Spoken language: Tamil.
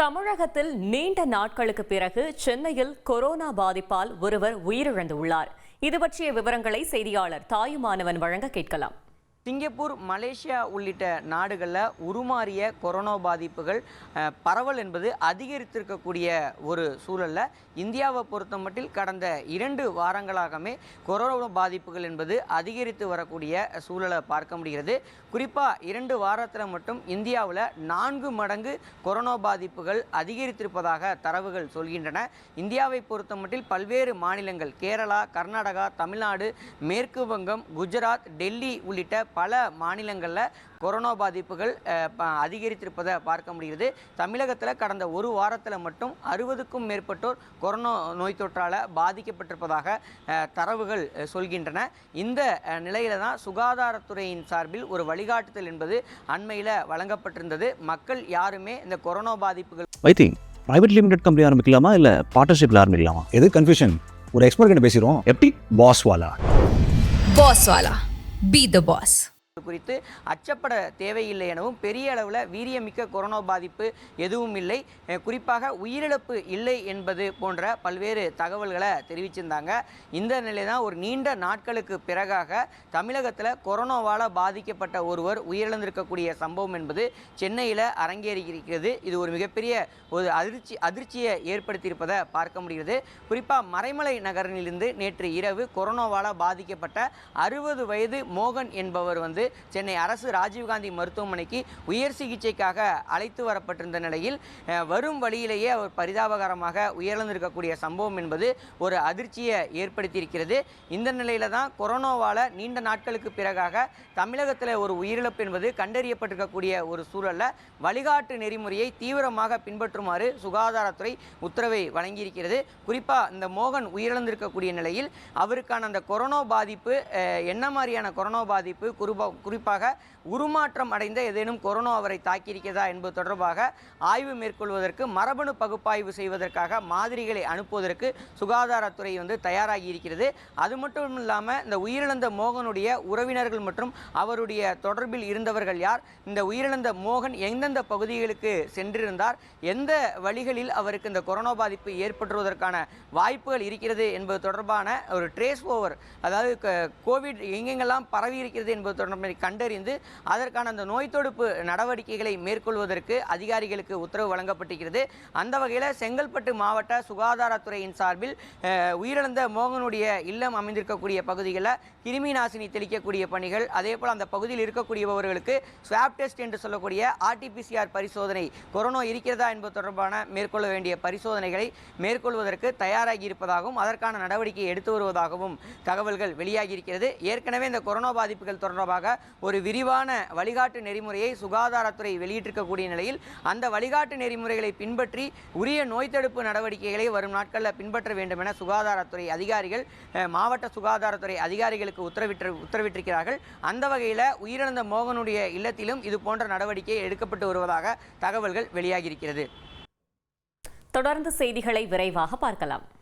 தமிழகத்தில் நீண்ட நாட்களுக்கு பிறகு சென்னையில் கொரோனா பாதிப்பால் ஒருவர் உயிரிழந்துள்ளார். இது பற்றிய விவரங்களை செய்தியாளர் தாயுமானவன் வழங்க கேட்கலாம். சிங்கப்பூர் மலேசியா உள்ளிட்ட நாடுகளில் உருமாறிய கொரோனா பாதிப்புகள் பரவல் என்பது அதிகரித்திருக்கக்கூடிய ஒரு சூழல்ல இந்தியாவை பொறுத்த மட்டில் கடந்த இரண்டு வாரங்களாகவே கொரோனா பாதிப்புகள் என்பது அதிகரித்து வரக்கூடிய சூழலை பார்க்க முடிகிறது. குறிப்பாக இரண்டு வாரத்தில் மட்டும் இந்தியாவில் நான்கு மடங்கு கொரோனா பாதிப்புகள் அதிகரித்திருப்பதாக தரவுகள் சொல்கின்றன. இந்தியாவை பொறுத்த மட்டில் பல்வேறு மாநிலங்கள் கேரளா கர்நாடகா தமிழ்நாடு மேற்கு வங்கம் குஜராத் டெல்லி உள்ளிட்ட பல மாநிலங்களில் கொரோனா பாதிப்புகள் அதிகரித்திருப்பதை பார்க்க முடிகிறது. தமிழகத்தில் கடந்த ஒரு வாரத்தில் மட்டும் அறுபதுக்கும் மேற்பட்டோர் கொரோனா நோய் தொற்றால் பாதிக்கப்பட்டிருப்பதாக தரவுகள் சொல்கின்றன. இந்த நிலையில தான் சுகாதாரத்துறையின் சார்பில் ஒரு வழிகாட்டுதல் என்பது அண்மையில் வழங்கப்பட்டிருந்தது. மக்கள் யாருமே இந்த கொரோனா பாதிப்புகள் வைத்தி பிரைவேட் லிமிடெட் கம்பெனி ஆரம்பிக்கலாமா இல்லை பார்ட்னர்ஷிப்பில் ஆரம்பிக்கலாமா? எது கன்ஃபியூஷன் ஒரு எக்ஸ்பர்ட் கிட்ட பேசிடுவோம். எப்படி? Boss Wala. Boss Wala. Be the boss. குறித்து அச்சப்பட தேவையில்லை எனவும் பெரிய அளவில் வீரியமிக்க கொரோனா பாதிப்பு எதுவும் இல்லை. குறிப்பாக உயிரிழப்பு இல்லை என்பது போன்ற பல்வேறு தகவல்களை தெரிவிச்சிருந்தாங்க. இந்த நிலை தான் ஒரு நீண்ட நாட்களுக்கு பிறகாக தமிழகத்தில் கொரோனாவால் பாதிக்கப்பட்ட ஒருவர் உயிரிழந்திருக்கக்கூடிய சம்பவம் என்பது சென்னையில் அரங்கேறியிருக்கிறது. இது ஒரு மிகப்பெரிய ஒரு அதிர்ச்சி அதிர்ச்சியை ஏற்படுத்தியிருப்பதை பார்க்க முடிகிறது. குறிப்பாக மறைமலை நகரிலிருந்து நேற்று இரவு கொரோனாவால் பாதிக்கப்பட்ட அறுபது வயது மோகன் என்பவர் வந்து சென்னை அரசு ராஜீவ்காந்தி மருத்துவமனைக்கு உயர் சிகிச்சைக்காக அழைத்து வரப்பட்டிருந்த நிலையில் வரும் வழியிலேயே அவர் பரிதாபகரமாக உயிரிழந்திருக்கக்கூடிய சம்பவம் என்பது ஒரு அதிர்ச்சியை ஏற்படுத்தியிருக்கிறது. இந்த நிலையில தான் கொரோனாவால் நீண்ட நாட்களுக்கு பிறகாக தமிழகத்தில் ஒரு உயிரிழப்பு என்பது கண்டறியப்பட்டிருக்கக்கூடிய ஒரு சூழல்ல வழிகாட்டு நெறிமுறையை தீவிரமாக பின்பற்றுமாறு சுகாதாரத்துறை உத்தரவை வழங்கியிருக்கிறது. குறிப்பாக இந்த மோகன் உயிரிழந்திருக்கக்கூடிய நிலையில் அவருக்கான அந்த கொரோனா பாதிப்பு என்ன மாதிரியான கொரோனா பாதிப்பு குறிப்பா குறிப்பாக உருமாற்றம் அடைந்த ஏதேனும் கொரோனா அவரை தாக்கியிருக்கிறதா என்பது தொடர்பாக ஆய்வு மேற்கொள்வதற்கு மரபணு பகுப்பாய்வு செய்வதற்காக மாதிரிகளை அனுப்புவதற்கு சுகாதாரத்துறை வந்து தயாராகி இருக்கிறது அது மட்டும் இல்லாமல் இந்த உயிரிழந்த மோகனுடைய உறவினர்கள் மற்றும் அவருடைய தொடர்பில் இருந்தவர்கள் யார்? இந்த உயிரிழந்த மோகன் எந்தெந்த பகுதிகளுக்கு சென்றிருந்தார்? எந்த வழிகளில் அவருக்கு இந்த கொரோனா பாதிப்பு ஏற்படுவதற்கான வாய்ப்புகள் இருக்கிறது என்பது தொடர்பான ஒரு ட்ரேஸ் ஓவர் அதாவது கோவிட் எங்கெங்கெல்லாம் பரவி இருக்கிறது என்பது தொடர்பாக கண்டறிந்து அதற்கான அந்த நோய் தடுப்பு நடவடிக்கைகளை மேற்கொள்வதற்கு அதிகாரிகளுக்கு உத்தரவு வழங்கப்பட்டிருக்கிறது. அந்த வகையில் செங்கல்பட்டு மாவட்ட சுகாதாரத்துறையின் சார்பில் உயிரிழந்த மோகனுடைய இல்லம் அமைந்திருக்கக்கூடிய பகுதிகளில் கிருமி நாசினி தெளிக்கக்கூடிய பணிகள் அதே போல் அந்த பகுதியில் இருக்கக்கூடியவர்களுக்கு ஸ்வாப் டெஸ்ட் என்று சொல்லக்கூடிய ஆர்டிபிசிஆர் பரிசோதனை கொரோனா இருக்கிறதா என்பது தொடர்பான மேற்கொள்ள வேண்டிய பரிசோதனைகளை மேற்கொள்வதற்கு தயாராகி இருப்பதாகவும் அதற்கான நடவடிக்கை எடுத்து வருவதாகவும் தகவல்கள் வெளியாகி இருக்கிறது. ஏற்கனவே இந்த கொரோனா பாதிப்புகள் தொடர்பாக ஒரு விரிவான வழிகாட்டு நெறிமுறையை சுகாதாரத்துறை வெளியிட்டிருக்கக்கூடிய நிலையில் அந்த வழிகாட்டு நெறிமுறைகளை பின்பற்றி உரிய நோய் தடுப்பு நடவடிக்கைகளை வரும் நாட்களில் பின்பற்ற வேண்டும் என சுகாதாரத்துறை அதிகாரிகள் மாவட்ட சுகாதாரத்துறை அதிகாரிகளுக்கு உத்தரவிட்டு உத்தரவிட்டிருக்கிறார்கள். அந்த வகையில் உயிரிழந்த மோகனுடைய இல்லத்திலும் இது போன்ற நடவடிக்கை எடுக்கப்பட்டு வருவதாக தகவல்கள் வெளியாகியிருக்கிறது. தொடர்ந்து செய்திகளை விரைவாக பார்க்கலாம்.